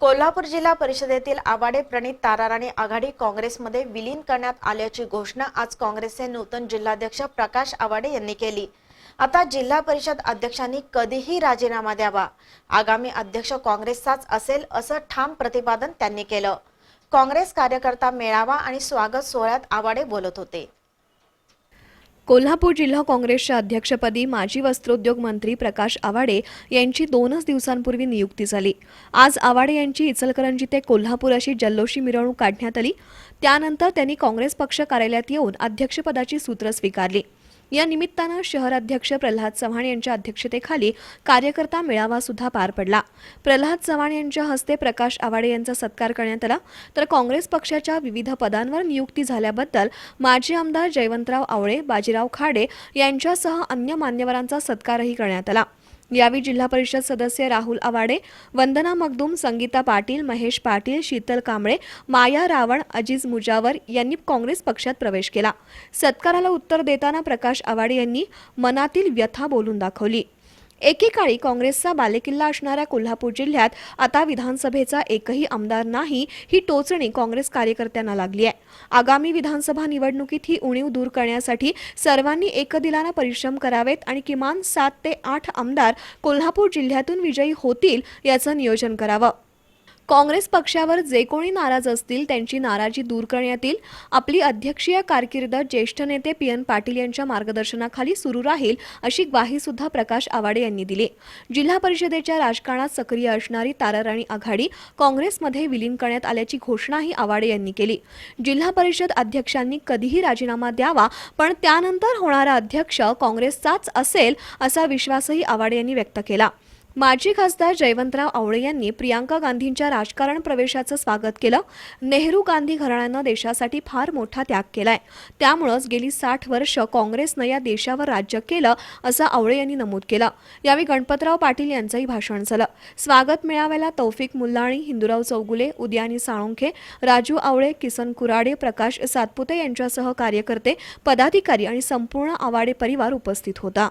कोल्हापूर जिल्हा परिषदेतील आवाडे प्रणित ताराराणी आघाडी काँग्रेसमध्ये विलीन करण्यात आल्याची घोषणा आज काँग्रेसचे नूतन जिल्हाध्यक्ष प्रकाश आवाडे यांनी केली. आता जिल्हा परिषद अध्यक्षांनी कधीही राजीनामा द्यावा. आगामी अध्यक्ष काँग्रेसचाच असेल असं ठाम प्रतिपादन त्यांनी केलं. काँग्रेस कार्यकर्ता मेळावा आणि स्वागत सोहळ्यात आवाडे बोलत होते. कोल्हापूर जिल्हा काँग्रेसच्या अध्यक्षपदी माजी वस्त्रोद्योग मंत्री प्रकाश आवाडे यांची दोनच दिवसांपूर्वी नियुक्ती झाली. आज आवाडे यांची इचलकरंजी ते कोल्हापूर अशी जल्लोषी मिरवणूक काढण्यात आली. त्यानंतर त्यांनी काँग्रेस पक्ष कार्यालयात येऊन अध्यक्षपदाची सूत्र स्वीकारली. या निमित्तानं शहराध्यक्ष प्रल्हाद चव्हाण यांच्या अध्यक्षतेखाली कार्यकर्ता मेळावा सुद्धा पार पडला. प्रल्हाद चव्हाण यांच्या हस्ते प्रकाश आवाडे यांचा सत्कार करण्यात आला. तर काँग्रेस पक्षाच्या विविध पदांवर नियुक्ती झाल्याबद्दल माजी आमदार जयवंतराव आवळे बाजीराव खाडे यांच्यासह अन्य मान्यवरांचा सत्कारही करण्यात आला. यावेळी जिल्हा परिषद सदस्य राहुल आवाडे वंदना मगदूम संगीता पाटील महेश पाटील शीतल कांबळे माया रावण अजीज मुजावर यांनी काँग्रेस पक्षात प्रवेश केला. सत्काराला उत्तर देताना प्रकाश आवाडे यांनी मनातील व्यथा बोलून दाखवली. एकेकाळी काँग्रेसचा बालेकिल्ला असणाऱ्या कोल्हापूर जिल्ह्यात आता विधानसभेचा एकही आमदार नाही ही टोचणी काँग्रेस कार्यकर्त्यांना लागली आहे. आगामी विधानसभा निवडणुकीत ही उणीव दूर करण्यासाठी सर्वांनी एकदिलानं परिश्रम करावेत आणि किमान सात ते आठ आमदार कोल्हापूर जिल्ह्यातून विजयी होतील याचं नियोजन करावं. काँग्रेस पक्षावर जे कोणी नाराज असतील त्यांची नाराजी दूर करण्यात येईल. आपली अध्यक्षीय कारकीर्द ज्येष्ठ नेते पी एन पाटील यांच्या मार्गदर्शनाखाली सुरू राहील अशी ग्वाही सुद्धा प्रकाश आवाडे यांनी दिली. जिल्हा परिषदेच्या राजकारणात सक्रिय असणारी ताराराणी आघाडी काँग्रेसमध्ये विलीन करण्यात आल्याची घोषणाही आवाडे यांनी केली. जिल्हा परिषद अध्यक्षांनी कधीही राजीनामा द्यावा पण त्यानंतर होणारा अध्यक्ष काँग्रेसचाच असेल असा विश्वासही आवाडे यांनी व्यक्त केला. माजी खासदार जयवंतराव आवळे यांनी प्रियांका गांधींच्या राजकारण प्रवेशाचं स्वागत केलं. नेहरू गांधी घराण्यानं देशासाठी फार मोठा त्याग केलाय. त्यामुळंच गेली साठ वर्ष काँग्रेसनं या देशावर राज्य केलं असं आवळे यांनी नमूद केलं. यावेळी गणपतराव पाटील यांचंही भाषण झालं. स्वागत मेळाव्याला तौफिक मुल्लाणी हिंदुराव चौगुले उद्यानी साळुंखे राजू आवळे किसन कुराडे प्रकाश सातपुते यांच्यासह कार्यकर्ते पदाधिकारी आणि संपूर्ण आवाडे परिवार उपस्थित होता.